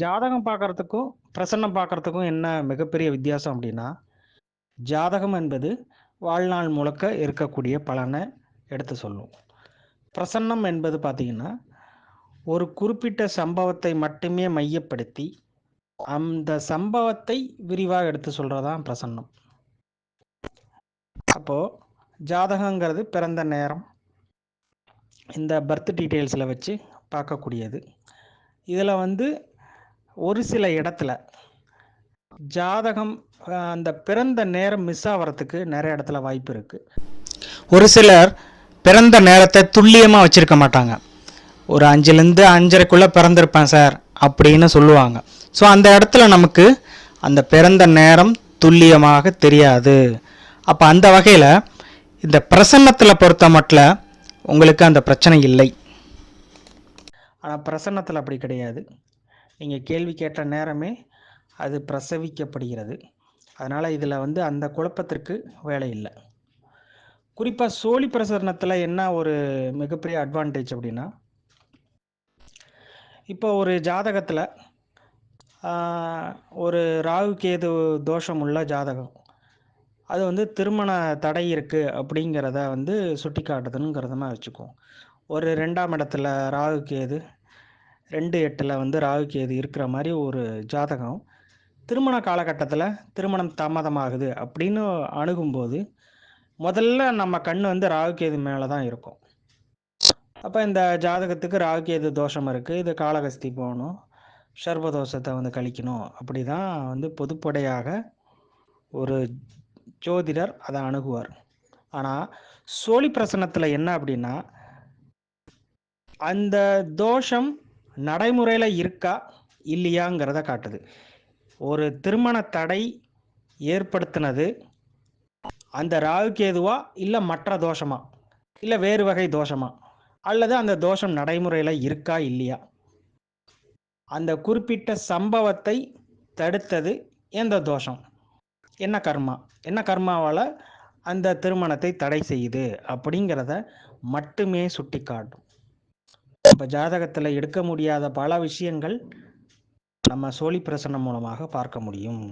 ஜாதகம் பார்க்கறதுக்கும், பிரசன்னம் பார்க்கறதுக்கும் என்ன மிகப்பெரிய வித்தியாசம் அப்படின்னா ஜாதகம் என்பது வாழ்நாள் முழுக்க இருக்கக்கூடிய பலனை எடுத்து சொல்லும். பிரசன்னம் என்பது பார்த்தீங்கன்னா, ஒரு குறிப்பிட்ட சம்பவத்தை மட்டுமே மையப்படுத்தி, அந்த சம்பவத்தை விரிவாக எடுத்து சொல்கிறதான் பிரசன்னம். அப்போது ஜாதகங்கிறது பிறந்த நேரம். இந்த பர்த் டீட்டெயில்ஸில் வச்சு பார்க்கக்கூடியது. இதில் வந்து ஒரு சில இடத்துல ஜாதகம் அந்த பிறந்த நேரம் மிஸ் ஆகிறதுக்கு நிறைய இடத்துல வாய்ப்பு இருக்கு. ஒரு சிலர் பிறந்த நேரத்தை துல்லியமாக வச்சிருக்க மாட்டாங்க. ஒரு 5லேருந்து 5:30க்குள்ள பிறந்திருப்பேன் சார் அப்படின்னு சொல்லுவாங்க. ஸோ அந்த இடத்துல நமக்கு அந்த பிறந்த நேரம் துல்லியமாக தெரியாது. அப்போ அந்த வகையில் இந்த பிரசன்னத்தில் பொறுத்த மட்டில் உங்களுக்கு அந்த பிரச்சனை இல்லை. ஆனால் பிரசன்னத்தில் அப்படி கிடையாது. நீங்கள் கேள்வி கேட்ட நேரமே அது பிரசவிக்கப்படுகிறது. அதனால் இதில் வந்து அந்த குழப்பத்திற்கு வேலை இல்லை குறிப்பாக சோழி பிரசரணத்தில் என்ன ஒரு மிகப்பெரிய அட்வான்டேஜ் அப்படின்னா இப்போ ஒரு ஜாதகத்தில் ஒரு ராகு, கேது தோஷம் உள்ள ஜாதகம். அது வந்து திருமண தடை இருக்குது அப்படிங்கிறத வந்து சுட்டி காட்டுதுங்கிறதுமா வச்சுக்குவோம். ஒரு ரெண்டாம் இடத்துல ராகு, கேது 2, 8ல வந்து ராகு, கேது இருக்கிற மாதிரி ஒரு ஜாதகம். திருமண காலகட்டத்தில் திருமணம் தாமதமாகுது அப்படின்னு அணுகும்போது, முதல்ல நம்ம கண் வந்து ராகுகேது மேலே தான் இருக்கும். அப்போ இந்த ஜாதகத்துக்கு ராகுகேது தோஷம் இருக்குது இது காலகஸ்தி போகணும் சர்வதோஷத்தை வந்து கழிக்கணும். அப்படிதான் வந்து பொதுப்படையாக ஒரு ஜோதிடர் அதை அணுகுவார். ஆனால் சோழி பிரசனத்தில் என்ன அப்படின்னா அந்த தோஷம் நடைமுறையில் இருக்கா? இல்லையாங்கிறத காட்டுது. ஒரு திருமண தடை ஏற்படுத்தினது அந்த ராகு, கேதுவா? இல்லை மற்ற தோஷமா? இல்லை வேறு வகை தோஷமா? அல்லது அந்த தோஷம் நடைமுறையில் இருக்கா? இல்லையா? அந்த குறிப்பிட்ட சம்பவத்தை தடுத்தது எந்த தோஷம்? என்ன கர்மா? என்ன கர்மாவால் அந்த திருமணத்தை தடை செய்யுது? அப்படிங்கிறத மட்டுமே சுட்டி காட்டும் நம்ம ஜாதகத்தில் எடுக்க முடியாத பல விஷயங்கள் நம்ம சோழி பிரசன்னம் மூலமாக பார்க்க முடியும்.